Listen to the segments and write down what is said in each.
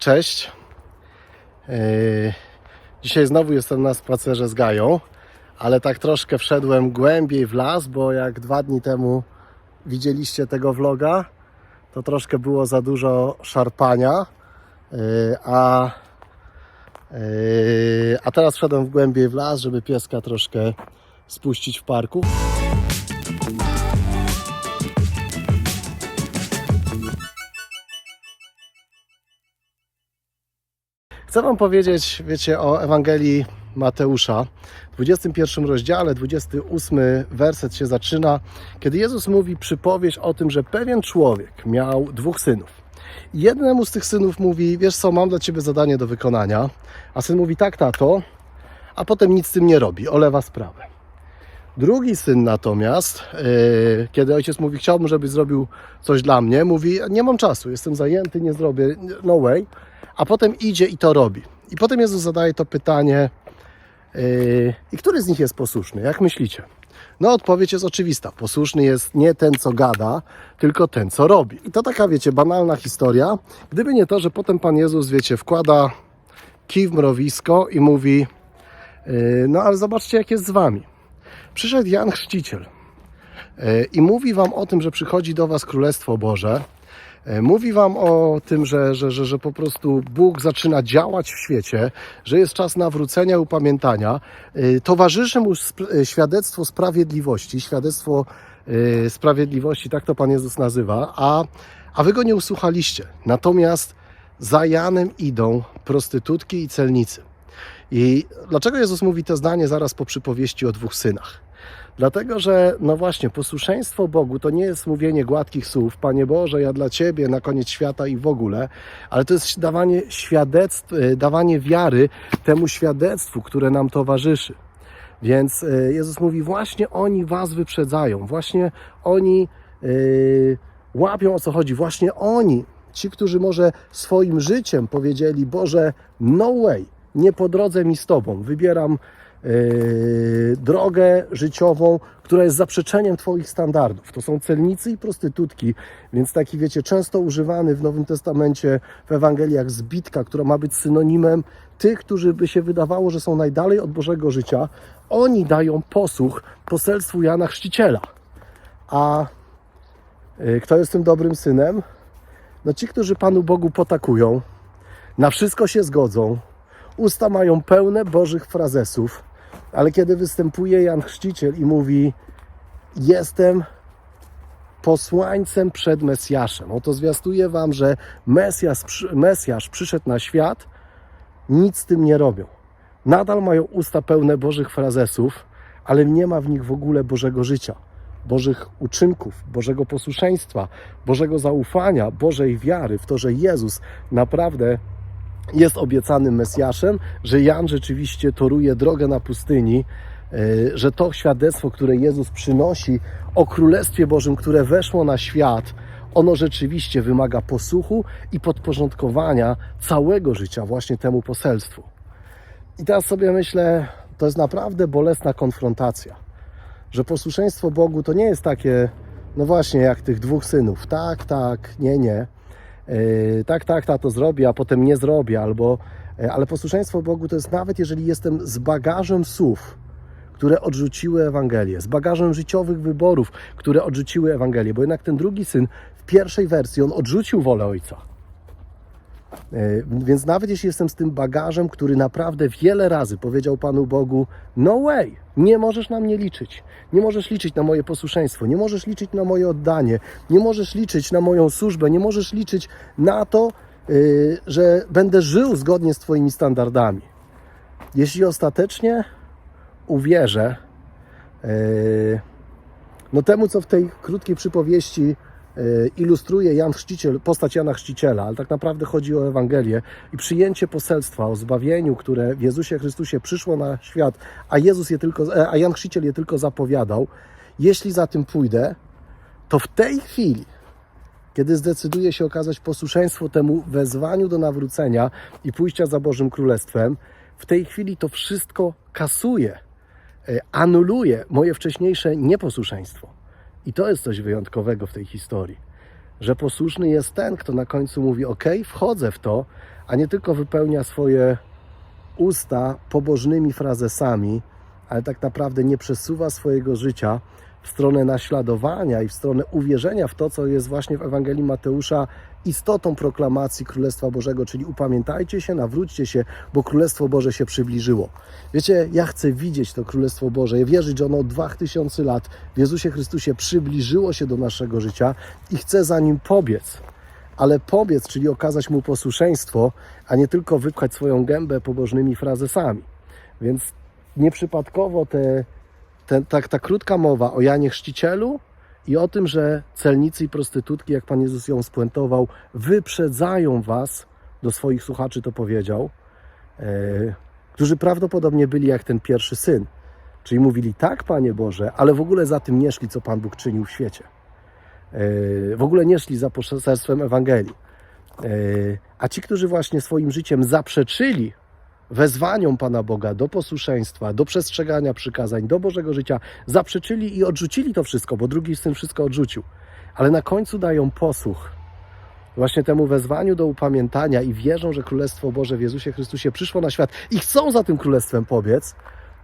Cześć. Yy, Dzisiaj znowu jestem na spacerze z Gają, ale tak troszkę wszedłem głębiej w las, bo jak dwa dni temu widzieliście tego vloga, to troszkę było za dużo szarpania, yy, a, yy, a teraz wszedłem w głębiej w las, żeby pieska troszkę spuścić w parku. Chcę Wam powiedzieć, wiecie, o Ewangelii Mateusza. W 21 rozdziale, 28 werset się zaczyna, kiedy Jezus mówi przypowieść o tym, że pewien człowiek miał dwóch synów. Jednemu z tych synów mówi, wiesz co, mam dla Ciebie zadanie do wykonania, a syn mówi, tak, tato, a potem nic z tym nie robi, olewa sprawę. Drugi syn natomiast, yy, kiedy ojciec mówi, chciałbym, żebyś zrobił coś dla mnie, mówi, nie mam czasu, jestem zajęty, nie zrobię, no way, a potem idzie i to robi. I potem Jezus zadaje to pytanie, yy, i który z nich jest posłuszny, jak myślicie? No odpowiedź jest oczywista, posłuszny jest nie ten, co gada, tylko ten, co robi. I to taka, wiecie, banalna historia, gdyby nie to, że potem Pan Jezus, wiecie, wkłada kij w mrowisko i mówi, yy, no ale zobaczcie, jak jest z wami. Przyszedł Jan Chrzciciel e, i mówi wam o tym, że przychodzi do was Królestwo Boże. E, Mówi wam o tym, że, że, że, że po prostu Bóg zaczyna działać w świecie, że jest czas nawrócenia, upamiętania. E, Towarzyszy mu e, świadectwo sprawiedliwości, świadectwo sprawiedliwości, tak to Pan Jezus nazywa, a, a wy go nie usłuchaliście. Natomiast za Janem idą prostytutki i celnicy. I dlaczego Jezus mówi to zdanie zaraz po przypowieści o dwóch synach? Dlatego, że no właśnie, posłuszeństwo Bogu to nie jest mówienie gładkich słów, Panie Boże, ja dla Ciebie na koniec świata i w ogóle, ale to jest dawanie świadectw, e, dawanie wiary temu świadectwu, które nam towarzyszy. Więc e, Jezus mówi, właśnie oni Was wyprzedzają, właśnie oni e, łapią o co chodzi, właśnie oni, ci, którzy może swoim życiem powiedzieli, Boże, no way, nie po drodze mi z Tobą, wybieram yy, drogę życiową, która jest zaprzeczeniem Twoich standardów. To są celnicy i prostytutki, więc taki, wiecie, często używany w Nowym Testamencie, w Ewangeliach zbitka, która ma być synonimem tych, którzy by się wydawało, że są najdalej od Bożego życia, oni dają posłuch poselstwu Jana Chrzciciela. A yy, kto jest tym dobrym synem? No ci, którzy Panu Bogu potakują, na wszystko się zgodzą, usta mają pełne Bożych frazesów, ale kiedy występuje Jan Chrzciciel i mówi: Jestem posłańcem przed Mesjaszem, oto zwiastuję Wam, że Mesjasz, Mesjasz przyszedł na świat, nic z tym nie robią. Nadal mają usta pełne Bożych frazesów, ale nie ma w nich w ogóle Bożego życia, Bożych uczynków, Bożego posłuszeństwa, Bożego zaufania, Bożej wiary w to, że Jezus naprawdę jest obiecanym Mesjaszem, że Jan rzeczywiście toruje drogę na pustyni, e, że to świadectwo, które Jezus przynosi o Królestwie Bożym, które weszło na świat, ono rzeczywiście wymaga posłuchu i podporządkowania całego życia właśnie temu poselstwu. I teraz sobie myślę, to jest naprawdę bolesna konfrontacja, że posłuszeństwo Bogu to nie jest takie, no właśnie, jak tych dwóch synów. Tak, tak, nie, nie. Yy, tak, tak, tato zrobię, a potem nie zrobię, albo, yy, ale posłuszeństwo Bogu to jest nawet jeżeli jestem z bagażem słów, które odrzuciły Ewangelię, z bagażem życiowych wyborów, które odrzuciły Ewangelię, bo jednak ten drugi syn w pierwszej wersji, on odrzucił wolę ojca. Yy, Więc nawet jeśli jestem z tym bagażem, który naprawdę wiele razy powiedział Panu Bogu: No way, nie możesz na mnie liczyć. Nie możesz liczyć na moje posłuszeństwo, nie możesz liczyć na moje oddanie, nie możesz liczyć na moją służbę, nie możesz liczyć na to, yy, że będę żył zgodnie z Twoimi standardami. Jeśli ostatecznie uwierzę yy, no temu, co w tej krótkiej przypowieści ilustruje Jan Chrzciciel, postać Jana Chrzciciela, ale tak naprawdę chodzi o Ewangelię i przyjęcie poselstwa o zbawieniu, które w Jezusie Chrystusie przyszło na świat, a, Jezus je tylko, e, a Jan Chrzciciel je tylko zapowiadał. Jeśli za tym pójdę, to w tej chwili, kiedy zdecyduję się okazać posłuszeństwo temu wezwaniu do nawrócenia i pójścia za Bożym Królestwem, w tej chwili to wszystko kasuje e, anuluje moje wcześniejsze nieposłuszeństwo. I to jest coś wyjątkowego w tej historii, że posłuszny jest ten, kto na końcu mówi: OK, wchodzę w to, a nie tylko wypełnia swoje usta pobożnymi frazesami, ale tak naprawdę nie przesuwa swojego życia w stronę naśladowania i w stronę uwierzenia w to, co jest właśnie w Ewangelii Mateusza istotą proklamacji Królestwa Bożego, czyli upamiętajcie się, nawróćcie się, bo Królestwo Boże się przybliżyło. Wiecie, ja chcę widzieć to Królestwo Boże, wierzyć, że ono od 2000 lat w Jezusie Chrystusie przybliżyło się do naszego życia i chcę za nim pobiec ale pobiec, czyli okazać mu posłuszeństwo, a nie tylko wypchać swoją gębę pobożnymi frazesami. Więc nieprzypadkowo te, te, ta, ta krótka mowa o Janie Chrzcicielu i o tym, że celnicy i prostytutki, jak Pan Jezus ją spuentował, wyprzedzają Was, do swoich słuchaczy to powiedział, e, którzy prawdopodobnie byli jak ten pierwszy syn. Czyli mówili tak, Panie Boże, ale w ogóle za tym nie szli, co Pan Bóg czynił w świecie. E, w ogóle nie szli za poselstwem Ewangelii. E, A ci, którzy właśnie swoim życiem zaprzeczyli wezwaniom Pana Boga do posłuszeństwa, do przestrzegania przykazań, do Bożego życia, zaprzeczyli i odrzucili to wszystko, bo drugi syn wszystko odrzucił. Ale na końcu dają posłuch właśnie temu wezwaniu do upamiętania i wierzą, że Królestwo Boże w Jezusie Chrystusie przyszło na świat i chcą za tym Królestwem pobiec,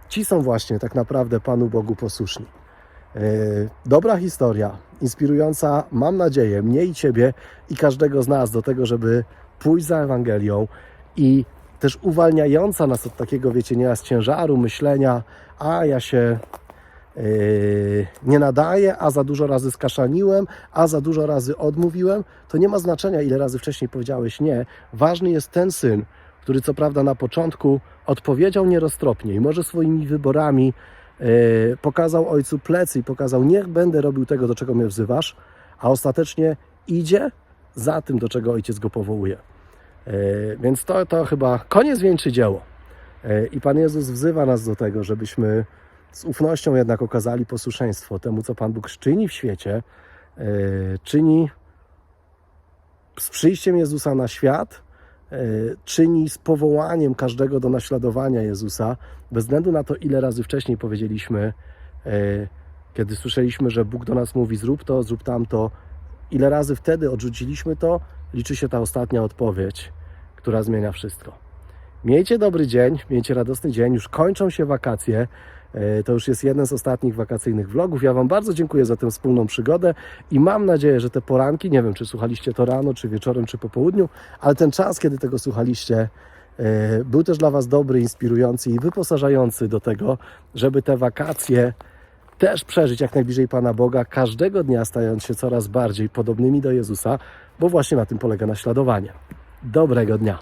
ci są właśnie tak naprawdę Panu Bogu posłuszni. E, Dobra historia, inspirująca, mam nadzieję, mnie i Ciebie i każdego z nas do tego, żeby pójść za Ewangelią i też uwalniająca nas od takiego, wiecie, nieraz ciężaru myślenia, a ja się yy, nie nadaję, a za dużo razy skaszaniłem, a za dużo razy odmówiłem. To nie ma znaczenia, ile razy wcześniej powiedziałeś nie. Ważny jest ten syn, który co prawda na początku odpowiedział nieroztropnie i może swoimi wyborami yy, pokazał ojcu plecy i pokazał, niech będę robił tego, do czego mnie wzywasz, a ostatecznie idzie za tym, do czego ojciec go powołuje. E, Więc to, to chyba koniec wieńczy dzieło. E, I Pan Jezus wzywa nas do tego, żebyśmy z ufnością jednak okazali posłuszeństwo temu, co Pan Bóg czyni w świecie, e, czyni z przyjściem Jezusa na świat, czyni z powołaniem każdego do naśladowania Jezusa, bez względu na to, ile razy wcześniej powiedzieliśmy, kiedy słyszeliśmy, że Bóg do nas mówi: zrób to, zrób tamto, ile razy wtedy odrzuciliśmy to, liczy się ta ostatnia odpowiedź, która zmienia wszystko. Miejcie dobry dzień, miejcie radosny dzień, już kończą się wakacje. E, To już jest jeden z ostatnich wakacyjnych vlogów. Ja Wam bardzo dziękuję za tę wspólną przygodę i mam nadzieję, że te poranki, nie wiem czy słuchaliście to rano, czy wieczorem, czy po południu, ale ten czas, kiedy tego słuchaliście, e, był też dla Was dobry, inspirujący i wyposażający do tego, żeby te wakacje też przeżyć jak najbliżej Pana Boga, każdego dnia stając się coraz bardziej podobnymi do Jezusa, bo właśnie na tym polega naśladowanie. Dobrego dnia.